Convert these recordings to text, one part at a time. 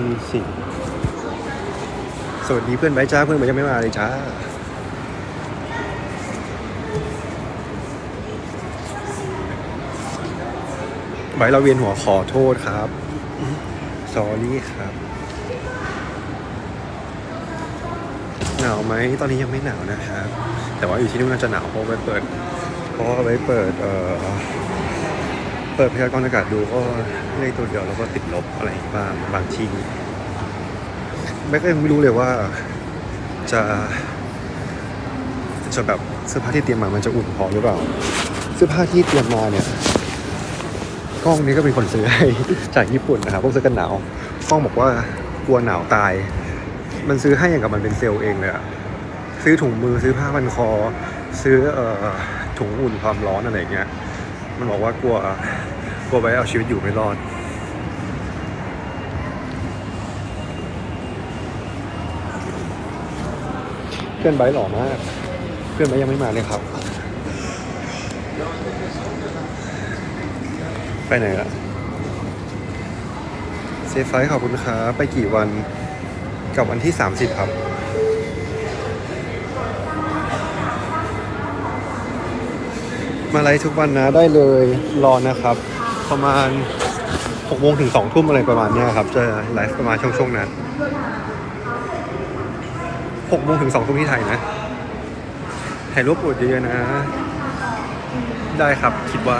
ีสี่สวัสดีเพื่อนไบร์ทจ้าเพื่อนไบร์ทยังไม่มาเลยจ้าไบร์ทเราเวียนหัวขอโทษครับสอรี่ครับ หนาวไหมตอนนี้ยังไม่หนาวนะครับ แต่ว่าอยู่ที่นู่นน่าจะหนาวเพราะไปเปิด เพราะไปเปิดเอ่อ เปิดพยากรณ์อากาศดูก็เลขตัวเดียวแล้วก็ติดลบอะไรบ้างบางที่แม่ก็ยังไม่รู้เลยว่าจะจะแบบเสื้อผ้าที่เตรียมมามันจะอุ่นพอหรือเปล่า เสื้อผ้าที่เตรียมมาเนี่ยกล้องนี้ก็เป็นคนซื้อให้จากญี่ปุ่นนะครับพวกเสื้อกันหนาวกล้องบอกว่ากลัวหนาวตาย มันซื้อให้อย่างกับมันเป็นเซลล์เองเลยอะซื้อถุงมือซื้อผ้าพันคอ ซื้อเอ่อถุงอุ่นความร้อนอะไรเงี้ยมันบอกว่ากลัว ลัวไว้เอาชีวิตอยู่ไม่รอด เพื่อนไบร์หล่อมาก เพื่อนไบร์ยังไม่มาเลยครับ ไปไหนละเซฟไฟท์ขอบคุณครับไปกี่วันกับวันที่ 30 ครับมาไลฟ์ทุกวันนะได้เลยรอนะครับ ประมาณ6โมงถึง2ทุ่มอะไรประมาณเนี้ยครับ จะไลฟ์ประมาณช่วงช่วงนั้น6โมงถึง2ทุ่มที่ไทยนะถ่ายรูปอวดเยอะๆนะ ได้ครับคิดว่า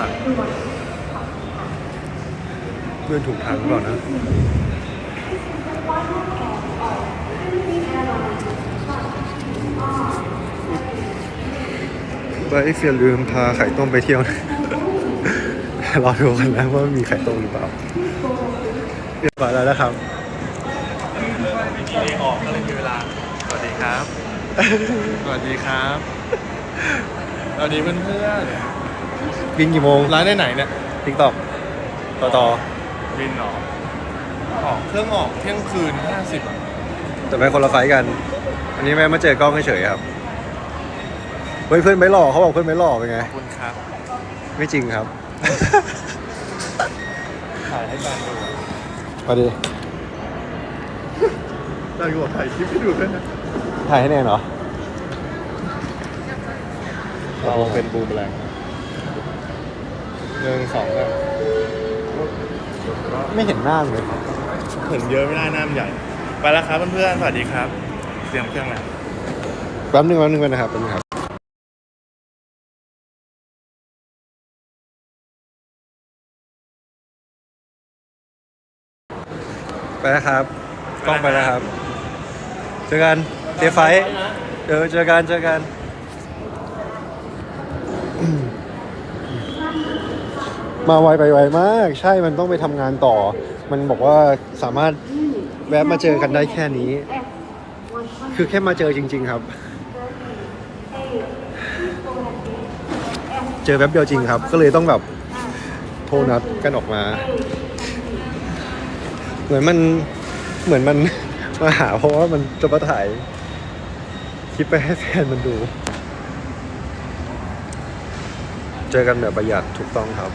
เดินถูกทางหรือเปล่านะไว้เฟียลืมพาไข่ต้มไปเที่ยวนะ รอดูกันนะว่ามีไข่ต้มหรือเปล่าเรียบร้อยแล้วนะครับมีออกก็เลยมีเวลา สวัสดีครับ สวัสดีครับสวัสดีเพื่อนเพื่อนบินกี่โมงๆร้านไหนๆเนี่ยทิกตอกต่อต่อบินออกออกเครื่องออกเที่ยงคืนห้าสิบแต่ไปคนละไฟล์กัน อันนี้แม่มาเจอกล้องเฉยๆครับเฮ้ยเพื่อนไม่หล่อเขาบอกเพื่อนไม่หล่อเป็นไงขอบคุณครับ ไม่จริงครับ ถ่ายให้การดูมาดิเราอยู่ถ่ายคลิปให้ดูด้วยนะถ่ายให้แน่เหรอ เราเป็นบูมแรงหนึ่งสองแบบไม่เห็นหน้าเลย เห็นเยอะไม่ได้หน้ามันใหญ่ ไปแล้วครับเพื่อนๆสวัสดีครับ เตรียมเครื่องแล้วแป๊บนึงแป๊บนึงไปนะครับแป๊บนึงครับ ครับ กล้องไปแล้วครับ เจอกันเซฟไฟท์เออเจอกันเจอกันมาไวไปไวมาก ใช่มันต้องไปทำงานต่อ มันบอกว่าสามารถแวะมาเจอกันได้แค่นี้ คือแค่มาเจอจริง ๆ ครับ เจอแป๊บเดียวจริงครับ ก็เลยต้องแบบโทรนัดกันออกมา เหมือนมันเหมือนมันมาหาเพราะว่ามันจะมาถ่ายคลิปไปให้แฟนมันดู เจอกันแบบประหยัดถูกต้องครับ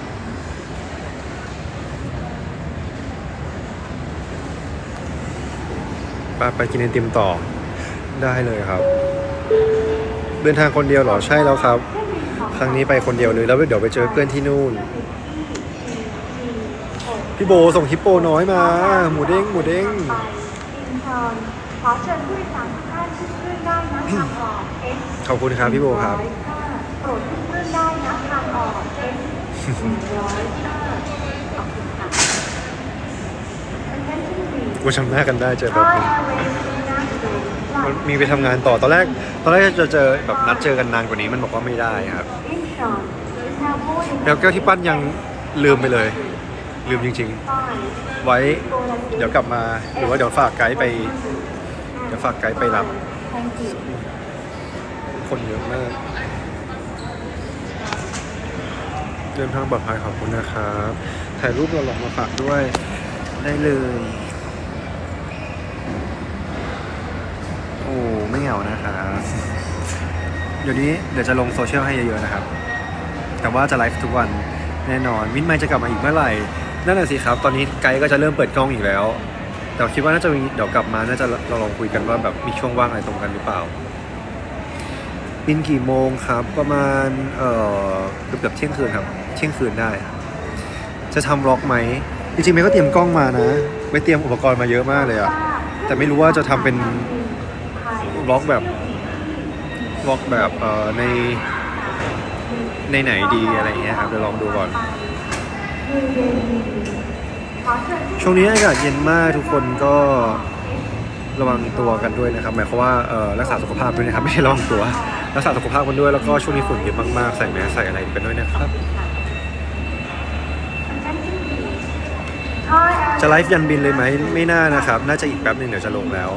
ไปไปกินไอติมต่อได้เลยครับ เดินทางคนเดียวเหรอใช่แล้วครับ ครั้งนี้ไปคนเดียวเลยแล้วเดี๋ยวไปเจอเพื่อนที่นู่น พี่โบส่งฮิปโปน้อยมา หมูเด้งหมูเด้งขอเชิญผู้โดยสารทุกท่านขึ้นเครื่องได้นะทางออก S ขอบคุณครับพี่โบครับโปรดขึ้นเครื่องได้นะทางออก S หนึ่งร้อยห้าขอบคุณค่ะ Attention please กูจำหน้ากันได้เจอแบบ Thai นึง Airways International มันมีไปทำงานต่อตอนแรก ตอนแรกจะเจอแบบนัดเจอกันนานกว่านี้มันบอกว่าไม่ได้ครับ Incheon is now boarding แล้วแก้วที่ปั้นยังลืมไปเลย ลืมจริง ๆ ไว้เดี๋ยวกลับมาหรือว่าเดี๋ยวฝากไกด์ไป เดี๋ยวฝากไกด์ไปรับ คนเยอะมาก เดินทางปลอดภัยขอบคุณนะครับ ถ่ายรูปเราหลอกมาฝากด้วยได้เลย โอ้ไม่เหงานะครับเดี๋ยวนี้เดี๋ยวจะลงโซเชียลให้เยอะๆนะครับ แต่ว่าจะไลฟ์ทุกวันแน่นอน วินไมค์จะกลับมาอีกเมื่อไหร่ นั่นแหะสิครับ ตอนนี้ไกด์ก็จะเริ่มเปิดกล้องอีกแล้ว แต่คิดว่าน่าจะมีเดี๋ยวกลับมา น่าจะเราลองคุยกันว่าแบบมีช่วงว่างอะไรตรงกันหรือเปล่า บินกี่โมงครับ ประมาณ เอ่อเกือบเกือบเที่ยงคืนครับ เที่ยงคืนได้ จะทำร็อกไหม จริงๆเมย์ก็เตรียมกล้องมานะ ไม่เตรียมอุปกรณ์มาเยอะมากเลยอะแต่ไม่รู้ว่าจะทำเป็นร็อกแบบร็อกแบบ เอ่อ ใน ในไหนดีอะไรอย่างเงี้ยครับ เดี๋ยวลองดูก่อน ช่วงนี้อากาศเย็นมากทุกคนก็ระวังตัวกันด้วยนะครับ หมายความว่าเอ่อรักษาสุขภาพด้วยนะครับ ไม่ใช่ระวังตัว รักษาสุขภาพกันด้วยแล้วก็ช่วงนี้ฝุ่นเยอะมากๆ ใส่แมสใส่อะไรกันด้วยนะครับ จะไลฟ์ยันบินเลยไหมไม่น่านะครับ น่าจะอีกแป๊บหนึ่งเดี๋ยวจะลงแล้ว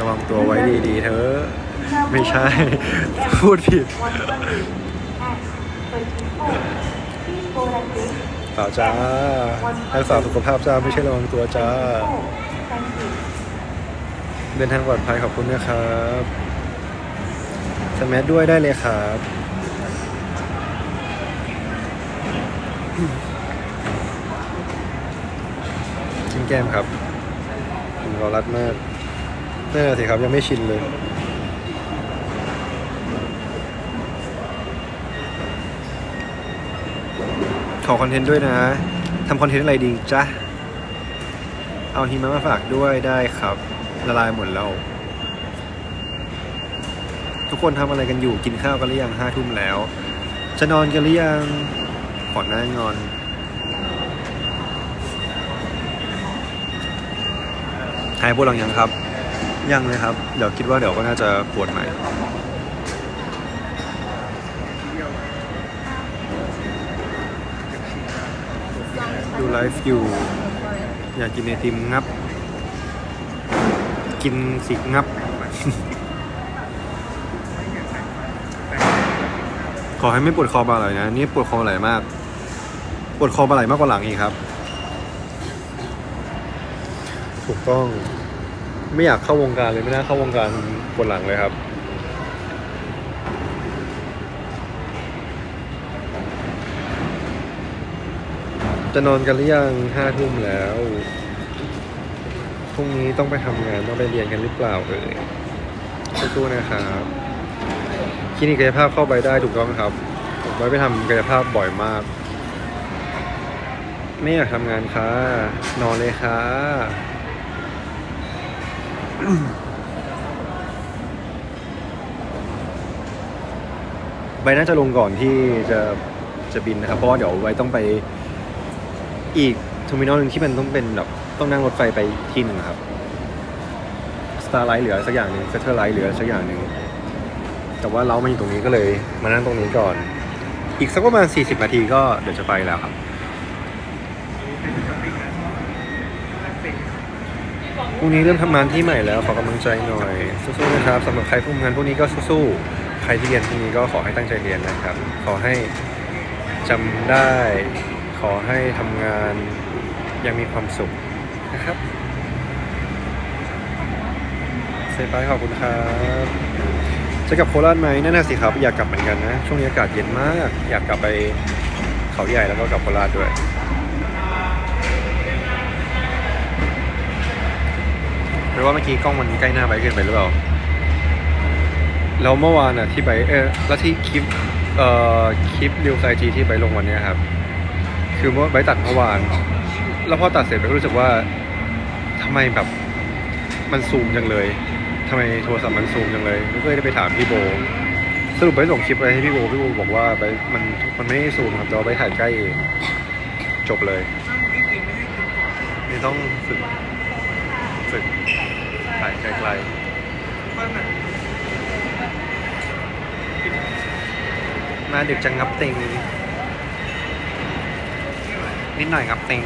ระวังตัวไว้ดีๆเธอะไม่ใช่ พูดผิด เปล่าจ้ารักษาสุขภาพจ้าไม่ใช่ระวังตัวจ้า เดินทางปลอดภัยขอบคุณนะครับสมัด้วยได้เลยครับกินแก้มครับรอรัดมากนั่นแหละสิครับยังไม่ชินเลย ขอคอนเทนต์ด้วยนะทำคอนเทนต์อะไรดีจ๊ะ เอาหิมะมาฝากด้วยได้ครับ ละลายหมดแล้ว ทุกคนทำอะไรกันอยู่กินข้าวกันหรือยังห้าทุ่มแล้ว จะนอนกันหรือยังก่อนหน้านอนหายปวดหลังยังครับ ยังเลยครับ เดี๋ยวคิดว่าเดี๋ยวก็น่าจะปวดใหม่ ไลฟ์อยู่ อยากกินไอติมงับ กินสิงับ ขอให้ไม่ปวดคอบ่าไหลนะนี่ปวดคอไหลมาก ปวดคอบ่าไหลมากกว่าหลังอีกครับ ถูกต้อง ไม่อยากเข้าวงการเลยไม่น่าเข้าวงการปวดหลังเลยครับ จะนอนกันหรือยังห้าทุ่มแล้วพรุ่งนี้ต้องไปทำงานต้องไปเรียนกันหรือเปล่าเอ่ยสู้ๆนะครับคลินิกกายภาพเข้าไปได้ถูกต้องครับผมไวไปทำกายภาพบ่อยมาก ไม่อยากทำงานค่ะนอนเลยค่ะใบน่าจะลงก่อนที่จะจะบินนะครับ เพราะว่าเดี๋ยวไว้ต้องไป อีกเทอร์มินอลหนึ่งที่มันต้องเป็นแบบต้องนั่งรถไฟไปที่หนึ่งครับ Starlight เหลือสักอย่างหนึ่ง Satellite เหลือสักอย่างหนึ่งแต่ว่าเรามาอยู่ตรงนี้ก็เลย มานั่งตรงนี้ก่อน อีกสักประมาณ 40 นาทีก็เดี๋ยวจะไปแล้วครับพรุ่งนี้เริ่มทำงานที่ใหม่แล้วขอกำลังใจหน่อยสู้ๆนะครับสำหรับใครผู้ทำงานพวกนี้ก็สู้ๆใครที่เรียนพรุ่งนี้ก็ขอให้ตั้งใจเรียนนะครับ ขอให้จำได้ อให้ทำงานยังมีความสุขนะครับเซฟไปขอบคุณครับจะกลับโคราชไหมนั่นน่ะสิครับ อยากกลับเหมือนกันนะ ช่วงนี้อากาศเย็นมาก อยากกลับไปเขาใหญ่แล้วก็กลับโคราชด้วยหรือว่าเมื่อกี้กล้องมันใกล้หน้าไบค์เกินไปหรือเปล่าแล้วเมื่อวานอะที่ไบเออแล้วที่คลิปเอ่อคลิปรีวไซจีที่ไบลงวันนี้ครับ คือเมื่อไบตัดเมื่อวาน แล้วพอตัดเสร็จไบค์ก็รู้สึกว่าทำไมแบบมันซูมจังเลยทำไมโทรศัพท์มันซูมจังเลยก็เลยได้ไปถามพี่โบ สรุปไบส่งคลิปไปให้พี่โบพี่โบบอกว่าไบมันมันไม่ได้ซูมครับแต่ว่าไบถ่ายใกล้เองจบเลยนี่ต้องฝึกฝึกถ่ายไกลๆมาดึกจะงับเต็ง นิดหน่อยงับเต็ง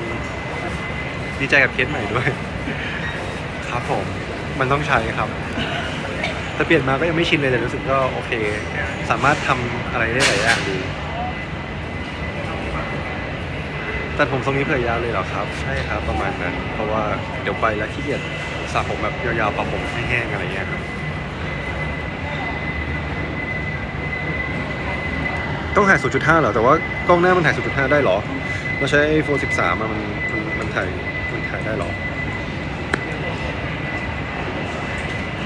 ดีใจกับเคสใหม่ด้วย ครับผมมันต้องใช้ครับแต่เปลี่ยนมาก็ยังไม่ชินเลยแต่รู้สึกก็โอเค สามารถทำอะไรได้หลายอย่างดีตัดผมทรงนี้เผื่อยาวเลยเหรอครับ ใช่ครับประมาณนั้น เพราะว่าเดี๋ยวไปแล้วขี้เกียจสระผมแบบยาวๆปะผมให้แห้งอะไรเงี้ยครับ ต้องถ่าย0.5เหรอ แต่ว่ากล้องหน้ามันถ่าย0.5ได้เหรอ เราใช้ iPhone 13มันมันมันถ่ายมันถ่ายได้เหรอ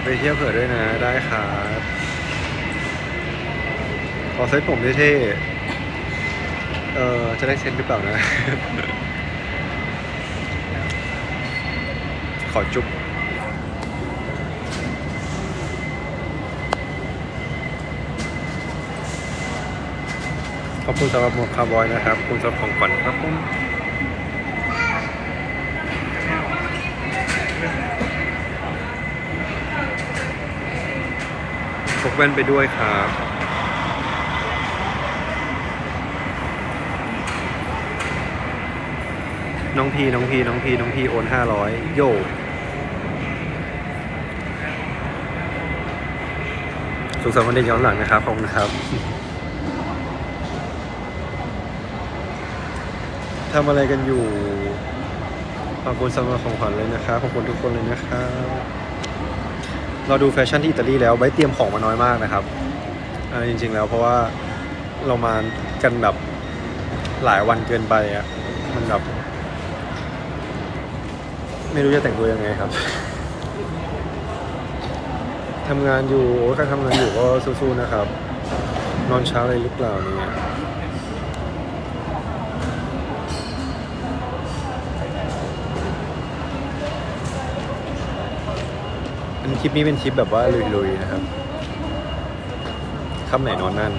ไปเที่ยวเผื่อด้วยนะ ได้ครับขอเซ็ตผมเท่ๆเออจะได้เซ็ตหรือเปล่านะ ขอจุ๊บ ขอบคุณสำหรับหมวกคาร์บอยนะครับขอบคุณสำหรับของขวัญครับผมพกแว่นไปด้วยครับน้องพีน้องพีน้องพีน้องพีโอนห้าร้อยโยสุขสันต์วันเด็กย้อนหลังนะครับขอบคุณครับ ทำอะไรกันอยู่ขอบคุณสำหรับของขวัญเลยนะครับขอบคุณทุกคนเลยนะครับเราดูแฟชั่นที่อิตาลีแล้วไว้เตรียมของมาน้อยมากนะครับจริง ๆ แล้วเพราะว่าเรามากันแบบหลายวันเกินไปอะมันแบบไม่รู้จะแต่งตัวยังไงครับทำงานอยู่โอ้ยใครทำงานอยู่ก็สู้ๆนะครับ นอนเช้าเลยหรือเปล่าเนี่ย ทริปนี้เป็นทริปแบบว่าลุยๆนะครับค่ำไหนนอนนั่น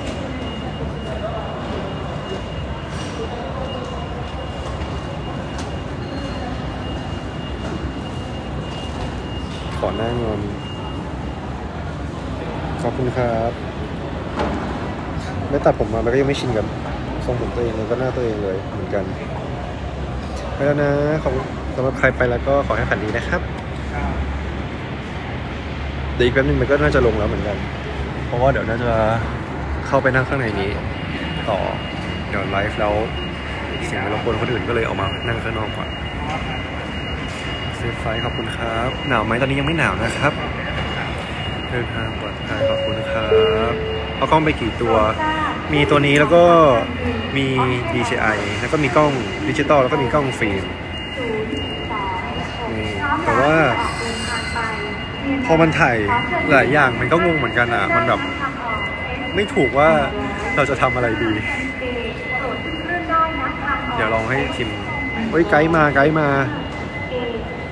ขอหน้างอนขอบคุณครับ ไม่ตัดผมมามันก็ยังไม่ชินกับทรงผมตัวเองเลยก็หน้าตัวเองเลยเหมือนกันไปแล้วนะขอบสำหรับใครไปแล้วก็ขอให้ฝันดีนะครับี๋ยวอีกแป๊บนึงมันก็น่าจะลงแล้วเหมือนกัน เพราะว่าเดี๋ยวน่าจะเข้าไปนั่งข้างในนี้ ต่อเดี๋ยวไลฟ์แล้วเสียงไปรบกวนคนอื่นก็เลยออกมานั่งข้างนอกก่อนเซฟไฟขอบคุณครับ หนาวไหมตอนนี้ยังไม่หนาวนะครับเดินทางปลอดภัยขอบคุณครับเอากล้องไปกี่ตัว มีตัวนี้แล้วก็มี DJI แล้วก็มีกล้องดิจิตอลแล้วก็มีกล้องฟิล์มแต่ว่า พอมันถ่ายหลายอย่างมันก็งงเหมือนกันอะ มันแบบไม่ถูกว่าเราจะทำอะไรดี เดี๋ยวลองให้ทิมเฮ้ยไกด์มาไกด์มา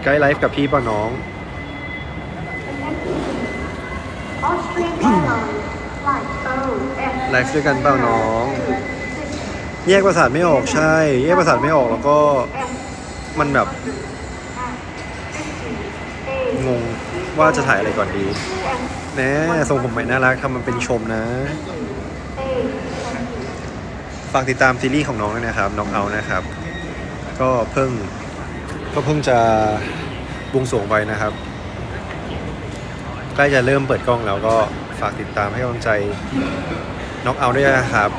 ไกด์ไลฟ์กับพี่ป่ะน้องไลฟ์ด้วยกันเปล่าน้อง แยกประสาทไม่ออกใช่ แยกประสาทไม่ออกแล้วก็มันแบบงง ว่าจะถ่ายอะไรก่อนดีแน่ทรงผมใหม่น่ารักทำมันเป็นชมนะ ฝากติดตามซีรีส์ของน้องด้วยนะครับ น้องเอานะครับ ก็เพิ่งก็เพิ่งจะบวงสรวงไปนะครับใกล้จะเริ่มเปิดกล้องแล้วก็ฝากติดตามให้กำลังใจน้องเอาด้วยนะครับ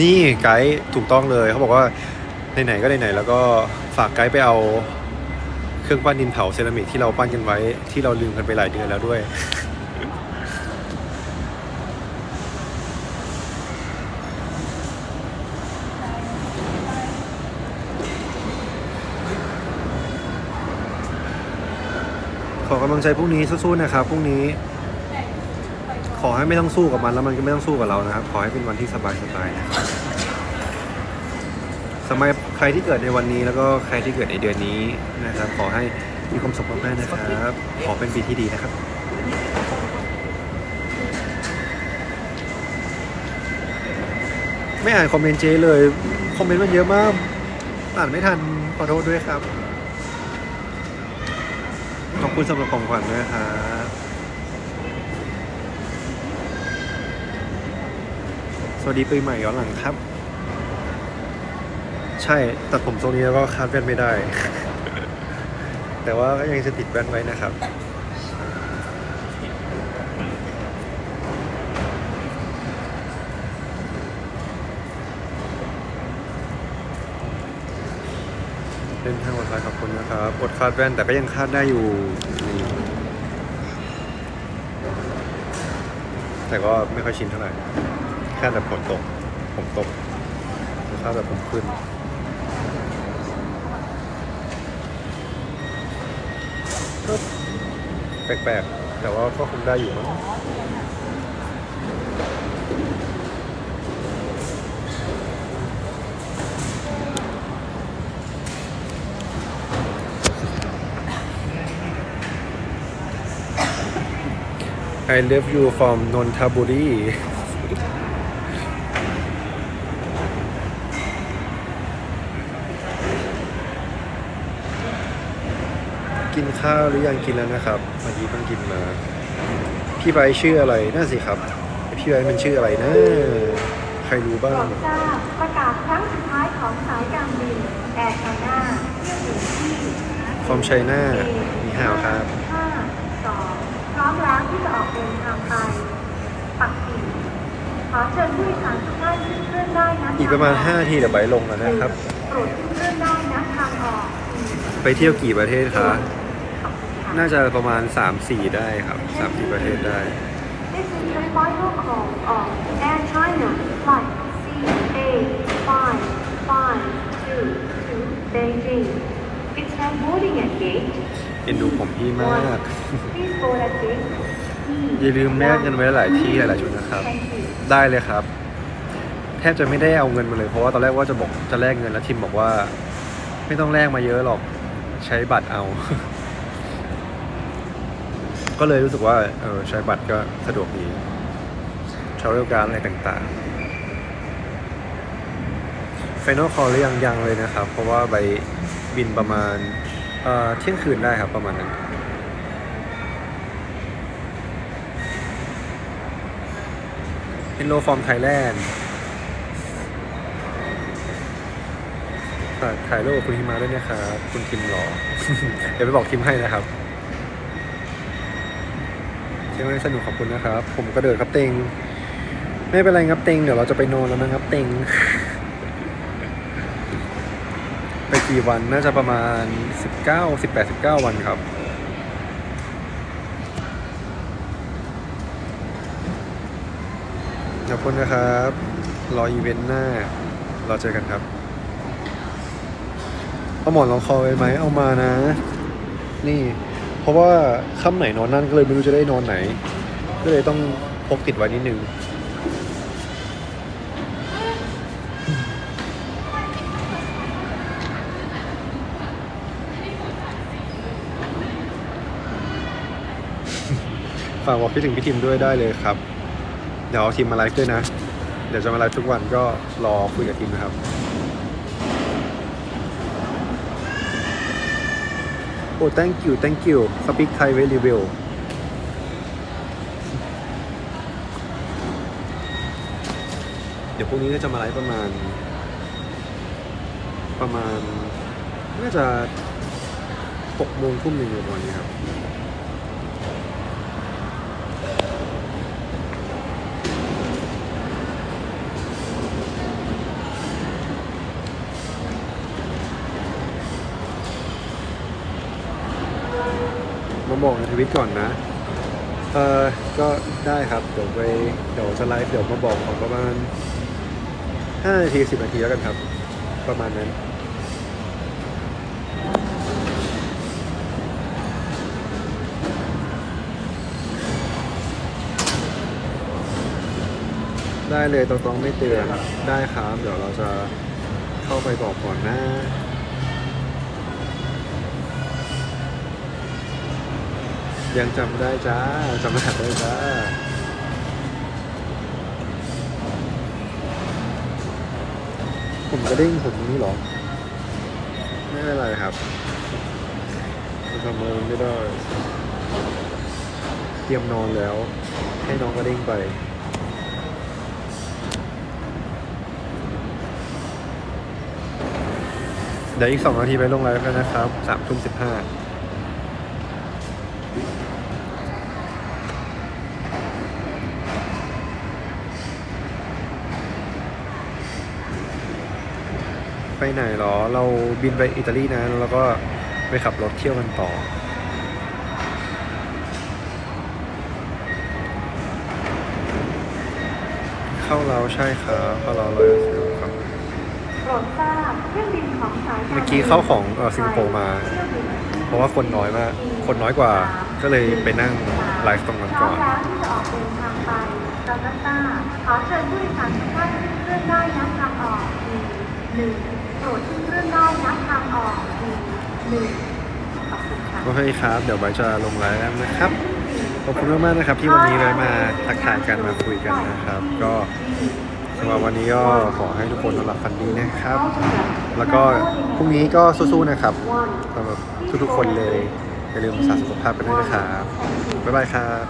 นี่ไกด์ถูกต้องเลยเขาบอกว่าไหนๆก็ไหนๆแล้วก็ ฝากไกด์ไปเอาเครื่องปั้นดินเผาเซรามิกที่เราปั้นกันไว้ ที่เราลืมกันไปหลายเดือนแล้วด้วย ขอกำลังใจพรุ่งนี้สู้ๆนะครับพรุ่งนี้ ขอให้ไม่ต้องสู้กับมันแล้วมันก็ไม่ต้องสู้กับเรานะครับ ขอให้เป็นวันที่สบายๆนะครับสมัยใค รที่เกิดในวันนี้แล้วก็ใครที่เกิดในเดือนนี้นะครับ ขอให้มีความสุขมากๆนะครับ ขอเป็นปีที่ดีนะครับ ไม่อ่านคอมเมนต์เจเลย คอมเมนต์มันเยอะมาก อ่านไม่ทันขอโทษด้วยครับ ขอบคุณสำหรับของขวัญด้วยครับสวัสดีปีใหม่ย้อนหลังครับ ใช่ตัดผมทรงนี้แล้วก็คาดแว่นไม่ได้ แต่ว่าก็ยังจะติดแว่นไว้นะครับ เล่นทางปลอดภัยขอบคุณนะครับอดคาดแว่นแต่ก็ยังคาดได้อยู่นี่แต่ก็ไม่ค่อยชินเท่าไหร่แค่แต่ฝนตก ผมตกถ้าแบบผมขึ้น ก็แปลกๆ แต่ว่าก็คงได้อยู่มั้ง I love you from Nonthaburi กินข้าวหรือยังกินแล้วนะครับเมื่อกี้เพิ่งกินมา พี่ไบร์ทชื่ออะไรน่าสิครับ พี่ไบร์ทมันชื่ออะไรนะ ใครรู้บ้างทราบประกาศครั้งสุดท้ายของสายการบินแอร์ไชน่าเที่ยวบินที่ From China มีห่าวครับห้าสองพร้อมแล้วที่จะออกเดินทางไป ปักกิ่งขอเชิญผู้โดยสารทุกท่านขึ้นเครื่องได้นะอีกประมาณ5ทีเดี๋ยวไบร์ทลงแล้วนะครับโปรดขึ้นเครื่องได้นะทางออกไปเที่ยวกี่ประเทศคะขอบคุณค่ะ น่าจะประมาณ 3-4 ได้ครับ 3-4 ประเทศได้ This is the final call of Air China Flight CA552 to Beijing. It's now boarding at gate เอ็นดูผมพี่มาก Please board at gate E อย่าลืมแลกเงินไว้หลายที่หลายๆชุดนะครับ Thank you. ได้เลยครับ แทบจะไม่ได้เอาเงินมาเลย เพราะว่าตอนแรกว่าจะบอกจะแลกเงินแล้วทิมบอกว่า ไม่ต้องแลกมาเยอะหรอกใช้บัตรเอา ก็เลยรู้สึกว่าเออใช้บัตรก็สะดวกดี travel card อะไรต่างๆ final call หรือยังยังเลยนะครับ เพราะว่าไปบินประมาณเอ่อเที่ยงคืนได้ครับประมาณนั้น Hello from Thailand ฝากถ่ายรูปคุณทิมมาด้วยนะครับ คุณทิมหล่อเดี๋ยวไปบอกทิมให้นะครับ เที่ยวให้สนุกขอบคุณนะครับ ผมกระเดิดครับเต็ง ไม่เป็นไรครับเต็ง เดี๋ยวเราจะไปนอนแล้วนะครับเต็ง ไปกี่วันน่าจะประมาณ19 18 19วันครับขอบคุณนะครับ รออีเวนต์หน้า เราเจอกันครับเอาหมอนรองคอไว้ไหมเอามานะ นี่ เพราะว่าค่ำไหนนอนนั่นก็เลยไม่รู้จะได้นอนไหน ก็เลยต้องพกติดไว้นิดนึงฝากบอกพี่ถึงพี่ทิมด้วยได้เลยครับ เดี๋ยวเอาทีมมาไลฟ์ด้วยนะ เดี๋ยวจะมาไลฟ์ทุกวันก็รอคุยกับทีมนะครับ อ้ thank you thank you speak Thai very well เดี๋ยวพรุ่งนี้ก็จะมาไลฟ์ประมาณ ประมาณ น่าจะหกโมงทุ่มหนึ่งอยู่ประมาณนี้ครับ บอกในทวิตก่อนนะ เออก็ได้ครับ เดี๋ยวไปเดี๋ยวจะไลฟ์เดี๋ยวมาบอกของประมาณ5นาที10นาทีแล้วกันครับ ประมาณนั้นได้เลยตรงๆไม่เตือนได้ครับ เดี๋ยวเราจะเข้าไปบอกก่อนนะ ยังจำได้จ้าจำรหัสได้จ้าผมกระเด้งผมนี้หรอ ไม่เป็นไรครับจะทำอะไรมันไม่ได้ เตรียมนอนแล้ว ให้น้องกระเด้งไปเดี๋ยวอีกสองนาทีไปลงไลฟ์แล้วนะครับสามทุ่มสิบห้า ไปไหนหรอ เราบินไปอิตาลีนะ แล้วก็ไปขับรถเที่ยวกันต่อ เข้าเราใช่ครับเข้าเราเลยครับโปรดทราบเครื่องบินของสายการบินเมื่อกี้เข้าของเอ่อสิงคโปร์มาเที่ยวบินเพราะว่าคนน้อยมาก คนน้อยกว่า ก็เลยไปนั่งไลฟ์ตรงนั้นพร้อก่อมนแล้วที่จะออกเดินทางไปกาตาร์ขอเชิญผู้โดยสารทุกท่านขึ้นเครื่องได้นับทางออกมีหนึ่ง โปรดขึ้นเรื่องได้นับทางออกหนึ่งขอบคุณค่ะโอเคครับ เดี๋ยวไว้จะลงไลฟ์แล้วนะครับ ขอบคุณมากๆนะครับ ที่วันนี้เลยมาทักทายกันมาคุยกันนะครับ ก็สำหรับวันนี้ก็ขอให้ทุกคนนอนหลับฝันดีนะครับ แล้วก็พรุ่งนี้ก็สู้ๆนะครับสำหรับทุกๆคนเลยอย่าลืมรักษาสุขภาพกันด้วยนะครับบ๊ายบายครับ